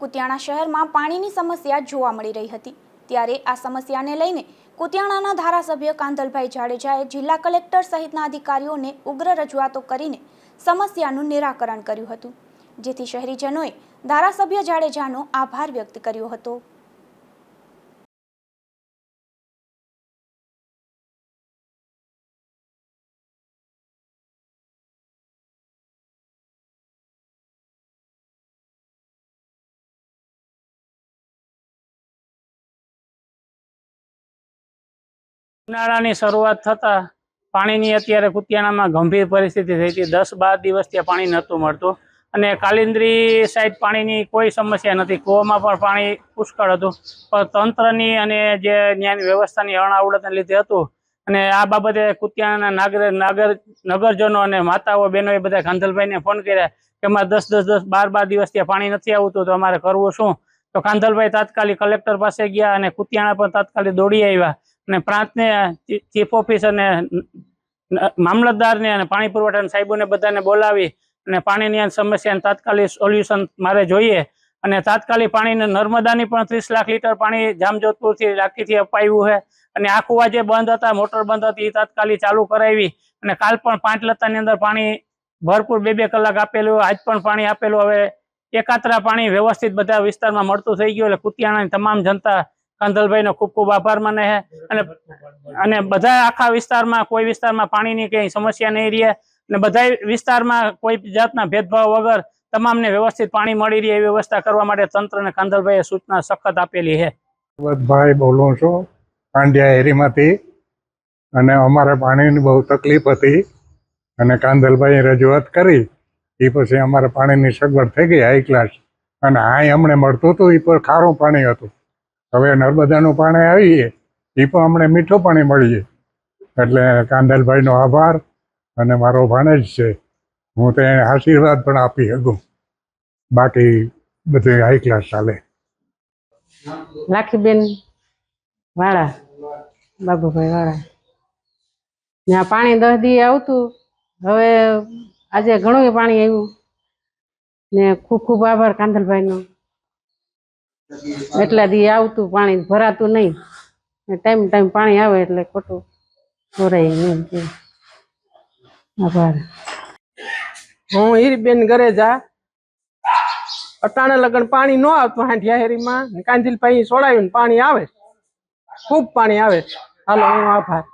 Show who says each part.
Speaker 1: કુતિયાણા શહેરમાં પાણીની સમસ્યા જોવા મળી રહી હતી. ત્યારે આ સમસ્યાને લઈને કુતિયાણાના ધારાસભ્ય કાંધલભાઈ જાડેજાએ જિલ્લા કલેક્ટર સહિતના અધિકારીઓને ઉગ્ર રજૂઆતો કરીને સમસ્યાનું નિરાકરણ કર્યું હતું. જેથી શહેરીજનોએ ધારાસભ્ય જાડેજાનો આભાર વ્યક્ત કર્યો હતો.
Speaker 2: ઉનાળાની શરૂઆત થતા પાણીની અત્યારે કુતિયાણામાં ગંભીર પરિસ્થિતિ થઈ હતી. દસ બાર દિવસ ત્યાં પાણી નહોતું મળતું અને કાલિન્દ્રી સાઈડ પાણીની કોઈ સમસ્યા નથી. કૂવામાં પણ પાણી પુષ્કળ હતું. પણ તંત્રની અને જે ન્યાયની વ્યવસ્થાની અણાવડતને લીધે હતું અને આ બાબતે કુતિયાણાના નાગર નાગર, નગરજનો અને માતાઓ બહેનોએ બધા કાંધલભાઈને ફોન કર્યા કે અમારે દસ દસ દસ, બાર બાર દિવસ ત્યાં પાણી નથી આવતું, તો અમારે કરવું શું? તો કાંધલભાઈ તાત્કાલિક કલેક્ટર પાસે ગયા અને કુતિયાણા પણ તાત્કાલિક દોડી આવ્યા. અને પ્રાંતને ચીફ ઓફિસરને મામલતદારને અને પાણી પુરવઠાના સાહેબોને બધાને બોલાવી અને પાણીની સમસ્યાને તાત્કાલિક સોલ્યુશન મારે જોઈએ. અને તાત્કાલિક પાણીને, નર્મદાની પણ ત્રીસ લાખ લીટર પાણી જામજોધપુરથી રાખીથી અપાયું છે. અને આ કુવા જે બંધ હતા, મોટર બંધ હતી, એ તાત્કાલિક ચાલુ કરાવી. અને કાલ પણ પાંચ લતાની અંદર પાણી ભરપૂર બે બે કલાક આપેલું, આજ પણ પાણી આપેલું. હવે એકાત્રા પાણી વ્યવસ્થિત બધા વિસ્તારમાં મળતું થઈ ગયું. એટલે કુતિયાણાની તમામ જનતા કાંધલભાઈનો ખૂબ ખૂબ આભાર મને છે અને અને બધા આખા વિસ્તારમાં, કોઈ વિસ્તારમાં પાણીની કઈ સમસ્યા નહીં રહે. અને બધા વિસ્તારમાં કોઈ જાતના ભેદભાવ વગર તમામને વ્યવસ્થિત પાણી મળી રહે એવી વ્યવસ્થા કરવા માટે તંત્રને કાંધલભાઈએ સૂચના સખત આપેલી છે
Speaker 3: ભાઈ બોલું છું પાંડ્યા એરીમાંથી. અને અમારે પાણીની બહુ તકલીફ હતી. અને કાંદલભાઈએ રજૂઆત કરી. એ પછી અમારે પાણીની સગવડ થઈ ગઈ હાઈ ક્લાસ અને હાઈ અમને મળતું હતું, એ પણ ખારું પાણી હતું. હવે નર્મદાનું પાણી આવીએ એ પણ અમને મીઠું પાણી મળીએ. એટલે કાંદલભાઈનો આભાર અને મારો ભાણેજ છે. હું તો એને આશીર્વાદ પણ આપી શકું. બાકી બધું હાઈ ક્લાસ ચાલે.
Speaker 4: લાખીબેન વાળા, બાબુભાઈ વાળા. ત્યાં પાણી દસ દી આવતું, હવે આજે ઘણું પાણી આવ્યું. ને ખૂબ ખૂબ આભાર કાંધલભાઈનો એટલા દી આવતું પાણી ભરાતું નહીં. ટાઈમ ટાઈમ પાણી આવે એટલે ખોટું ભરાય નહીં આભાર.
Speaker 5: હું હીરીબેન ગરેજા. અટાણે લગન પાણી ન આવતું હાંઠિયા હેરીમાં કાંજીલભાઈ સોડાયું પાણી આવે ખૂબ પાણી આવે હાલો, હું આભાર.